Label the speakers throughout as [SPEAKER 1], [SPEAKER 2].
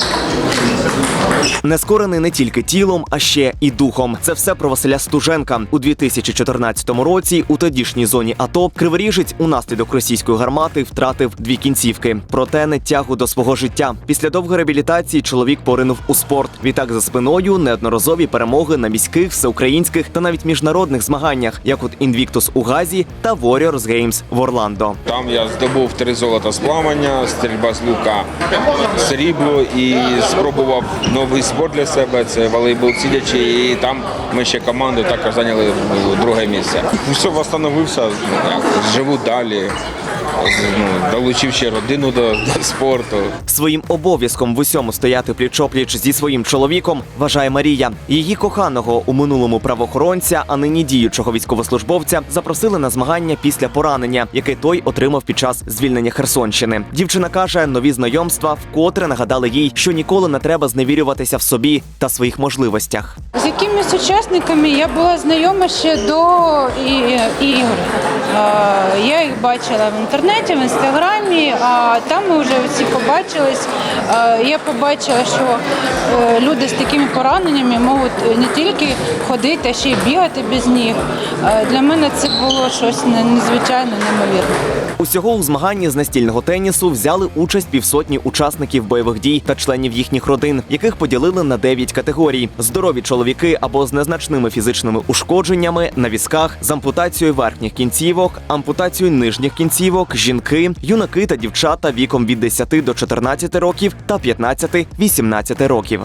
[SPEAKER 1] Thank you. Нескорений не тільки тілом, а ще і духом. Це все про Василя Стуженка. У 2014 році у тодішній зоні АТО Криворіжець унаслідок російської гармати втратив дві кінцівки. Проте не тягу до свого життя. Після довгої реабілітації чоловік поринув у спорт. Відтак за спиною неодноразові перемоги на міських, всеукраїнських та навіть міжнародних змаганнях, як от Invictus у Газі та Warriors Games в Орландо.
[SPEAKER 2] Там я здобув три золота з плавання, стрільба з лука, срібло і спробував новий спорт для себе. Це волейбол сидячий. І там ми ще команду також зайняли друге місце. Все, встановився, живу далі. Ну, долучив ще родину до, до спорту.
[SPEAKER 1] Своїм обов'язком в усьому стояти пліч-опліч зі своїм чоловіком вважає Марія. Її коханого у минулому правоохоронця, а нині діючого військовослужбовця, запросили на змагання після поранення, яке той отримав під час звільнення Херсонщини. Дівчина каже, нові знайомства вкотре нагадали їй, що ніколи не треба зневірюватися в собі та своїх можливостях.
[SPEAKER 3] З якимись учасниками я була знайома ще до і- ігор. Я їх бачила в інтернеті, в інстаграмі, а там ми вже всі побачились. Е, Я побачила, що е, люди з такими пораненнями можуть не тільки ходити, а ще й бігати без ніг. Е, Для мене це було щось незвичайно неймовірне.
[SPEAKER 1] Усього у змаганні з настільного тенісу взяли участь півсотні учасників бойових дій та членів їхніх родин, яких поділили на 9 категорій: здорові чоловіки або з незначними фізичними ушкодженнями на візках, з ампутацією верхніх кінцівок, ампутацією нижніх кінцівок, жінки, юнаки та дівчата віком від 10 до 14 років та 15-18 років.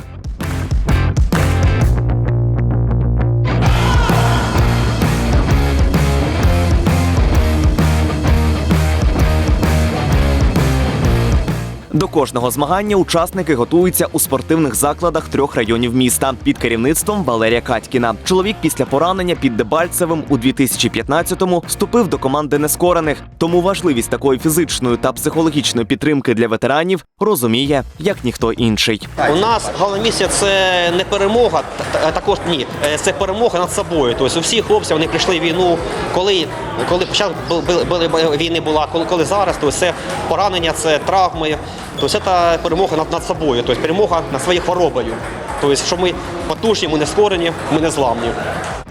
[SPEAKER 1] До кожного змагання учасники готуються у спортивних закладах трьох районів міста під керівництвом Валерія Катькіна. Чоловік після поранення під Дебальцевим у 2015-му вступив до команди нескорених. Тому важливість такої фізичної та психологічної підтримки для ветеранів розуміє як ніхто інший.
[SPEAKER 4] У нас головна місія це не перемога, та- та- також ні. е, Це перемога над собою. Тобто усі хлопці вони прийшли війну, коли, коли початку війни була, коли, коли зараз, то це поранення, це травми. Тобто це перемога над, над собою, тобто перемога над своєю хворобою. Тобто, що ми потужні, ми не скорені, ми не зламні.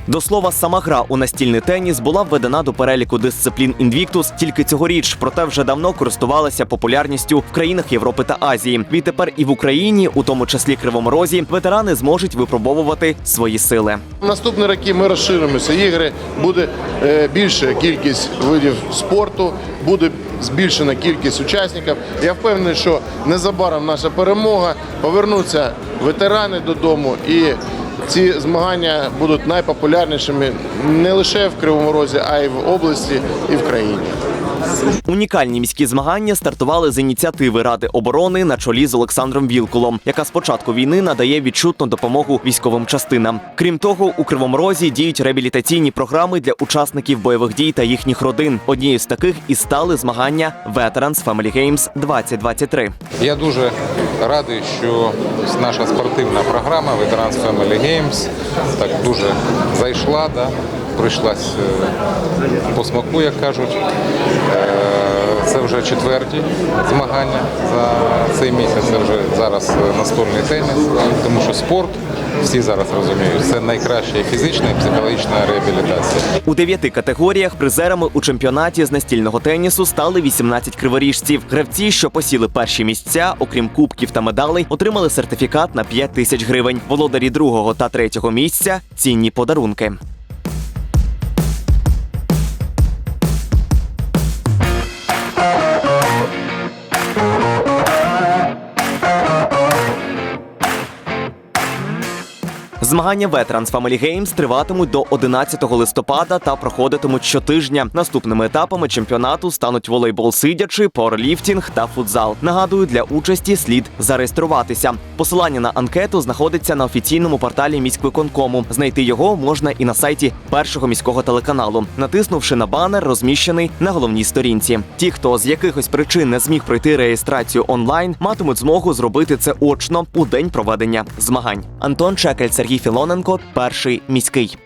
[SPEAKER 1] До слова, сама гра у настільний теніс була введена до переліку дисциплін Invictus тільки цьогоріч, проте вже давно користувалася популярністю в країнах Європи та Азії. Відтепер і в Україні, у тому числі Кривому Розі, ветерани зможуть випробовувати свої сили.
[SPEAKER 5] Наступні роки ми розширимося. Ігри буде е, більша кількість видів спорту, буде збільшена кількість учасників. Я впевнений, що незабаром наша перемога повернуться ветерани додому і. Ці змагання будуть найпопулярнішими не лише в Кривому Розі, а й в області і в країні.
[SPEAKER 1] Унікальні міські змагання стартували з ініціативи Ради оборони на чолі з Олександром Вілкулом, яка з початку війни надає відчутну допомогу військовим частинам. Крім того, у Кривому Розі діють реабілітаційні програми для учасників бойових дій та їхніх родин. Однією з таких і стали змагання Veterans Family Games 2023.
[SPEAKER 6] Я дуже радий, що наша спортивна програма Veterans Family Games так дуже зайшла, да, прийшлась е, по смаку, як кажуть. Е, Це вже четверті змагання за цей місяць. Це вже зараз е, настольний теніс, тому що спорт, всі зараз розуміють, це найкраща фізична, і психологічна реабілітація.
[SPEAKER 1] У дев'яти категоріях призерами у чемпіонаті з настільного тенісу стали 18 криворіжців. Гравці, що посіли перші місця, окрім кубків та медалей, отримали сертифікат на 5 тисяч гривень. Володарі другого та третього місця цінні подарунки. Змагання Veterans Family Games триватимуть до 11 листопада та проходитимуть щотижня. Наступними етапами чемпіонату стануть волейбол сидячи, пауерліфтінг та футзал. Нагадую, для участі слід зареєструватися. Посилання на анкету знаходиться на офіційному порталі міськвиконкому. Знайти його можна і на сайті першого міського телеканалу, натиснувши на банер, розміщений на головній сторінці. Ті, хто з якихось причин не зміг пройти реєстрацію онлайн, матимуть змогу зробити це очно у день проведення змагань. Антон Чекель, Сергій Філоненко, перший міський.